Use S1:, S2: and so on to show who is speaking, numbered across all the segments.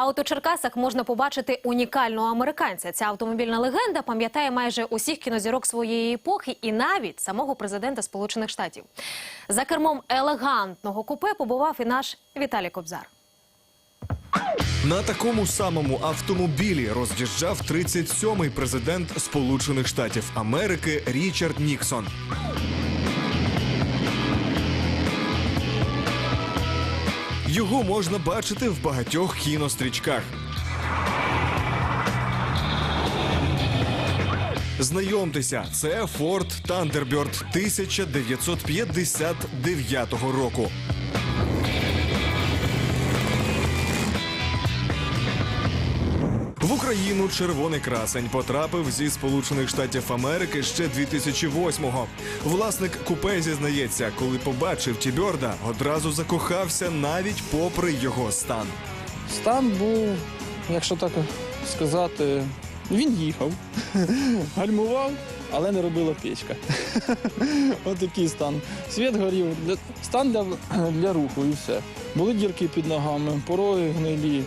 S1: А у Черкасах можна побачити унікального американця. Ця автомобільна легенда пам'ятає майже усіх кінозірок своєї епохи і навіть самого президента Сполучених Штатів. За кермом елегантного купе побував і наш Віталій Кобзар.
S2: На такому самому автомобілі роз'їжджав 37-й президент Сполучених Штатів Америки Річард Ніксон. Його можна бачити в багатьох кінострічках. Знайомтеся, це Ford Thunderbird 1959 року. В Україну червоний красень потрапив зі Сполучених Штатів Америки ще 2008-го. Власник купе зізнається, коли побачив Тіберда, одразу закохався навіть попри його стан.
S3: Стан був, якщо так сказати, він їхав, гальмував, але не робила печка. Ось такий стан. Світ горів, стан для, для руху і все. Були дірки під ногами, пороги гнилі.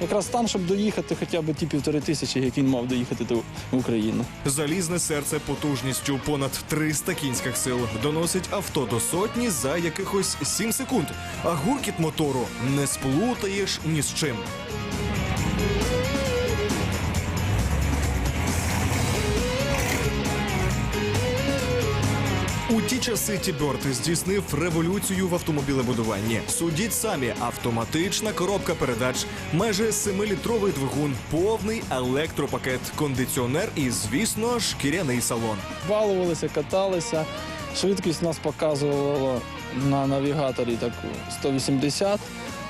S3: Якраз там, щоб доїхати хоча б ті півтори тисячі, як він мав доїхати до- України.
S2: Залізне серце потужністю понад 300 кінських сил доносить авто до сотні за якихось 7 секунд. А гуркіт мотору не сплутаєш ні з чим. У ті часи Тіберт здійснив революцію в автомобілебудуванні. Судіть самі, автоматична коробка передач, майже 7-літровий двигун, повний електропакет, кондиціонер і, звісно, шкіряний салон.
S3: Балувалися, каталися. Швидкість нас показувала на навігаторі так 180.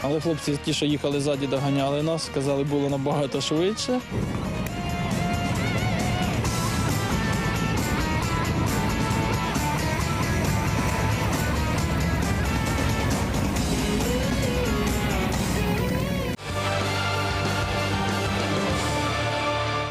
S3: Але хлопці, ті, що їхали ззаді, доганяли нас, сказали, було набагато швидше.